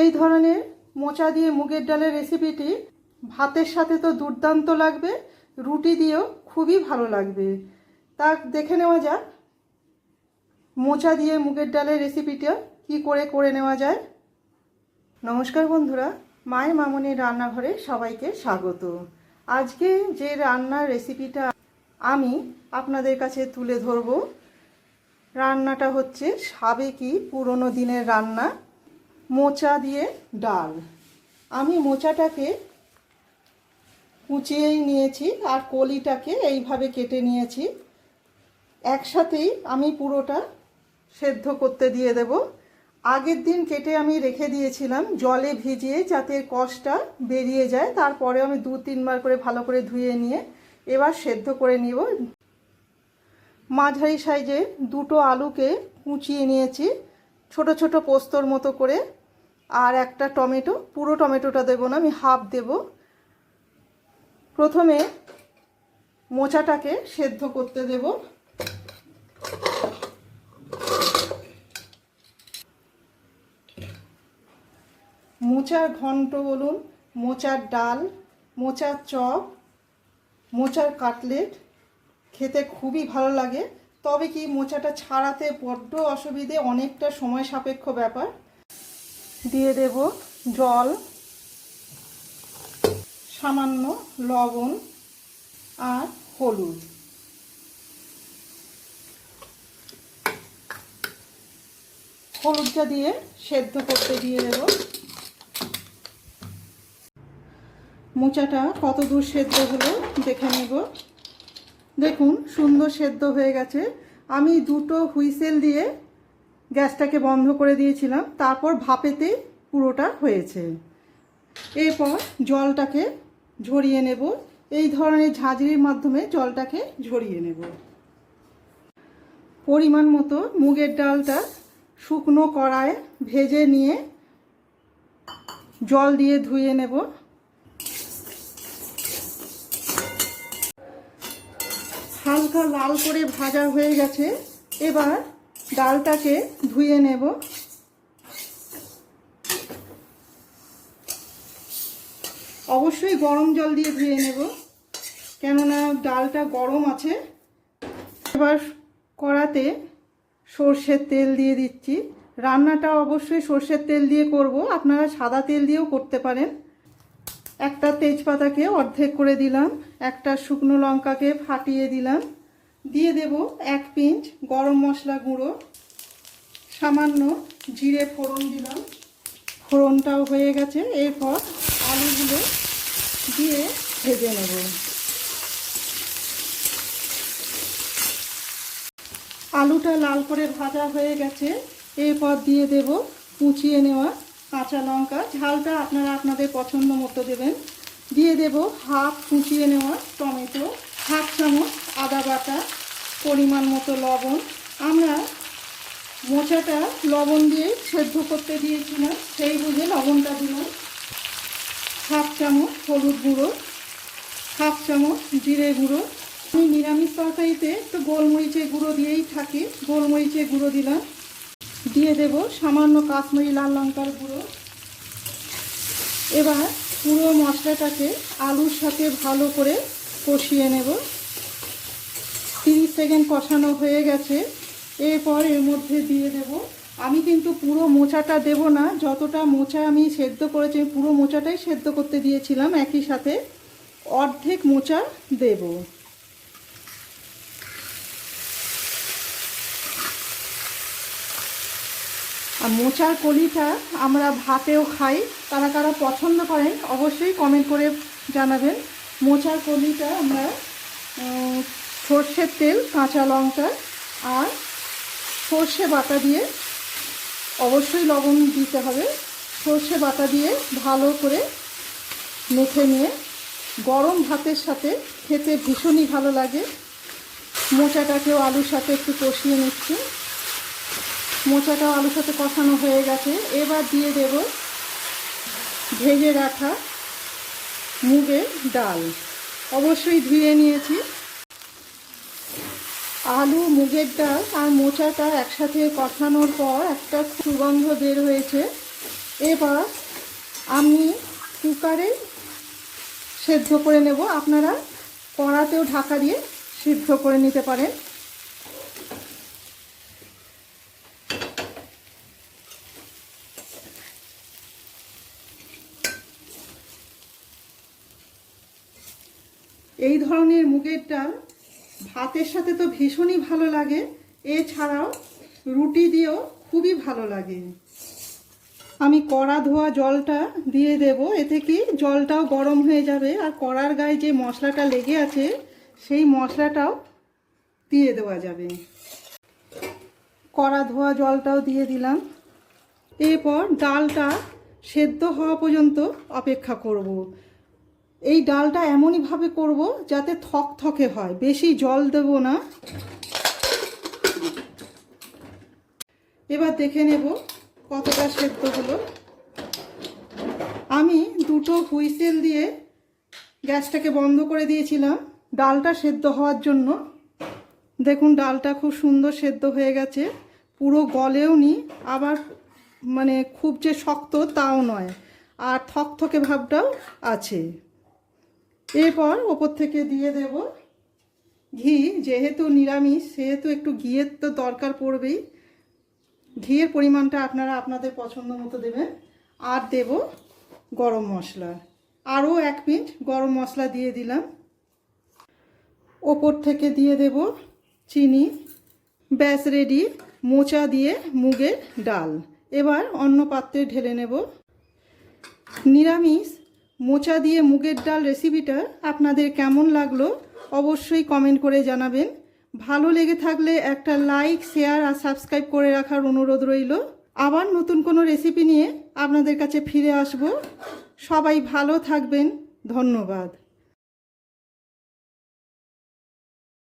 এই ধরনের মোচা দিয়ে মুগের ডালের রেসিপিটি ভাতের সাথে তো দুর্দান্ত লাগবে, রুটি দিয়েও খুবই ভালো লাগবে। তা দেখে নেওয়া যাক, মোচা দিয়ে মুগের ডালের রেসিপিটা কি করে করে নেওয়া যায়। নমস্কার বন্ধুরা, মায়ের মামনির রান্নাঘরে সবাইকে স্বাগত। আজকে যে রান্নার রেসিপিটা আমি আপনাদের কাছে তুলে ধরব, রান্নাটা হচ্ছে সাবেকি পুরনো দিনের রান্না। মোচা দিয়ে ডাল। আমি মোচাটাকে কুচিয়েই নিয়েছি আর কলিটাকে এইভাবে কেটে নিয়েছি। একসাথেই আমি পুরোটা সেদ্ধ করতে দিয়ে দেব। আগের দিন কেটে আমি রেখে দিয়েছিলাম জলে ভিজিয়ে যাতে কষটা বেরিয়ে যায়। তারপরে আমি দু, তিনবার করে ভালো করে ধুয়ে নিয়ে এবার সেদ্ধ করে নিব। মাঝারি সাইজে দুটো আলুকে কুচিয়ে নিয়েছি। ছোট ছোট পোস্তর মতো করে আর একটা টমেটো, পুরো টমেটোটা দেবো না, আমি হাফ দেব। প্রথমে মোচাটাকে সেদ্ধ করতে দেব। মোচার ঘন্ট বলুন, মোচার ডাল, মোচার চপ, মোচার কাটলেট, খেতে খুবই ভালো লাগে। তবে কি মোচাটা ছাড়াতে বড্ড অসুবিধে, অনেকটা সময় সাপেক্ষ ব্যাপার। দিয়ে দেব জল, সামান্য লবণ আর হলুদ। হলুদটা দিয়ে সেদ্ধ করতে দিয়ে দেব। মোচাটা কত দূর সেদ্ধ হলো দেখে নেব। দেখুন, সুন্দর সেদ্ধ হয়ে গেছে। আমি দুটো হুইসেল দিয়ে গ্যাসটাকে বন্ধ করে দিয়েছিলাম, তারপর ভাপেতে পুরোটা হয়েছে। এরপর জলটাকে ঝরিয়ে নেব। এই ধরনের ঝাঁঝরির মাধ্যমে জলটাকে ঝরিয়ে নেব। পরিমাণ মতো মুগের ডালটা শুকনো কড়ায় ভেজে নিয়ে জল দিয়ে ধুয়ে নেব। হালকা লাল করে ভাজা হয়ে গেছে। এবার ডালটাকে ধুয়ে নেব। অবশ্যই গরম জল দিয়ে ধুয়ে নেব, কেননা ডালটা গরম আছে। এবার কড়াতে সর্ষের তেল দিয়ে দিচ্ছি। রান্নাটা অবশ্যই সর্ষের তেল দিয়ে করব, আপনারা সাদা তেল দিয়েও করতে পারেন। একটা তেজপাতাকে অর্ধেক করে দিলাম, একটা শুকনো লঙ্কাকে ফাটিয়ে দিলাম। দিয়ে দেব এক পিঞ্চ গরম মশলা গুঁড়ো। সামান্য জিরে ফোড়ন দিলাম। ফোড়নটাও হয়ে গেছে। এরপর আলুগুলো দিয়ে ভেজে নেব। আলুটা লাল করে ভাজা হয়ে গেছে। এরপর দিয়ে দেব কুচিয়ে নেওয়া কাঁচা লঙ্কা। ঝালটা আপনারা আপনাদের পছন্দ মতো দেবেন। দিয়ে দেব হাফ কুচিয়ে নেওয়া টমেটো। হাফ চামচ আদা বাটা, পরিমাণ মতো লবণ। আমরা মোচাটা লবণ দিয়ে সেদ্ধ করতে দিয়েছিলাম, সেই বুঝে লবণটা দিলাম। হাফ চামচ হলুদ গুঁড়ো, হাফ চামচ জিরে গুঁড়ো। আমি নিরামিষ তরকারিতে একটু গোলমরিচের গুঁড়ো দিয়েই থাকি, গোলমরিচের গুঁড়ো দিলাম। দিয়ে দেব সামান্য কাশ্মীরি লাল লঙ্কার গুঁড়ো। এবার পুরো মশলাটাকে আলুর সাথে ভালো করে কষিয়ে নেব। তিরিশ সেকেন্ড কষানো হয়ে গেছে। এরপর এর মধ্যে দিয়ে দেব। আমি কিন্তু পুরো মোচাটা দেব না। যতটা মোচা আমি সেদ্ধ করেছি পুরো মোচাটাই সেদ্ধ করতে দিয়েছিলাম একই সাথে। অর্ধেক মোচা দেব। আর মোচার কলিটা আমরা ভাতেও খাই। তারা কারা পছন্দ করেন, অবশ্যই কমেন্ট করে জানাবেন। মোচার কলিটা আমরা সর্ষের তেল, কাঁচা লঙ্কা আর সর্ষে বাটা দিয়ে অবশ্যই লবণ দিতে হবে। সর্ষে বাটা দিয়ে ভালো করে মেখে নিয়ে গরম ভাতের সাথে খেতে ভীষণই ভালো লাগে। মোচাটাকেও আলুর সাথে একটু কষিয়ে নিচ্ছি। মোচাটাও আলুর সাথে কষানো হয়ে গেছে। এবার দিয়ে দেব ভেজে রাখা মুগের ডাল। অবশ্যই ধুয়ে নিয়েছি। আলু, মুগের ডাল আর মোচাটা একসাথে কষানোর পর একটা সুগন্ধ বের হয়েছে। এবার আমি কুকারে সেদ্ধ করে নেব। আপনারা কড়াতেও ঢাকা দিয়ে সিদ্ধ করে নিতে পারেন। এই ধরনের মুগের ডাল ভাতের সাথে তো ভীষণই ভালো লাগে। এছাড়াও রুটি দিয়েও খুবই ভালো লাগে। আমি কড়া ধোয়া জলটা দিয়ে দেব, এতে কি জলটাও গরম হয়ে যাবে। আর কড়ার গায়ে যে মশলাটা লেগে আছে, সেই মশলাটাও দিয়ে দেওয়া যাবে। কড়া ধোয়া জলটাও দিয়ে দিলাম। এরপর ডালটা সেদ্ধ হওয়া পর্যন্ত অপেক্ষা করব। এই ডালটা এমনইভাবে করব যাতে থকথকে হয়, বেশি জল দেব না। এবার দেখে নেব কতটা সেদ্ধ হলো। আমি দুটো হুইসেল দিয়ে গ্যাসটাকে বন্ধ করে দিয়েছিলাম ডালটা সেদ্ধ হওয়ার জন্য। দেখুন ডালটা খুব সুন্দর সেদ্ধ হয়ে গেছে, পুরো গলেও নি, আবার মানে খুব যে শক্ত তাও নয়, আর থকথকে ভাবটাও আছে। এরপর ওপর থেকে দিয়ে দেব ঘি, যেহেতু নিরামিষ, সেহেতু একটু ঘিয়ের তো দরকার পড়বেই। ঘিয়ের পরিমাণটা আপনারা আপনাদের পছন্দ মতো দেবেন। আর দেব গরম মশলা। আরও এক পিঞ্চ গরম মশলা দিয়ে দিলাম। ওপর থেকে দিয়ে দেব চিনি। ব্যাস, রেডি। মোচা দিয়ে মুগের ডাল। এবার অন্য পাত্রে ঢেলে নেব। নিরামিষ মোচা দিয়ে মুগের ডাল রেসিপিটা আপনাদের কেমন লাগল অবশ্যই কমেন্ট করে জানাবেন। ভালো লেগে থাকলে একটা লাইক শেয়ার আর সাবস্ক্রাইব করে রাখার অনুরোধ রইল। আবার নতুন কোনো রেসিপি নিয়ে আপনাদের কাছে ফিরে আসব। সবাই ভালো থাকবেন। ধন্যবাদ।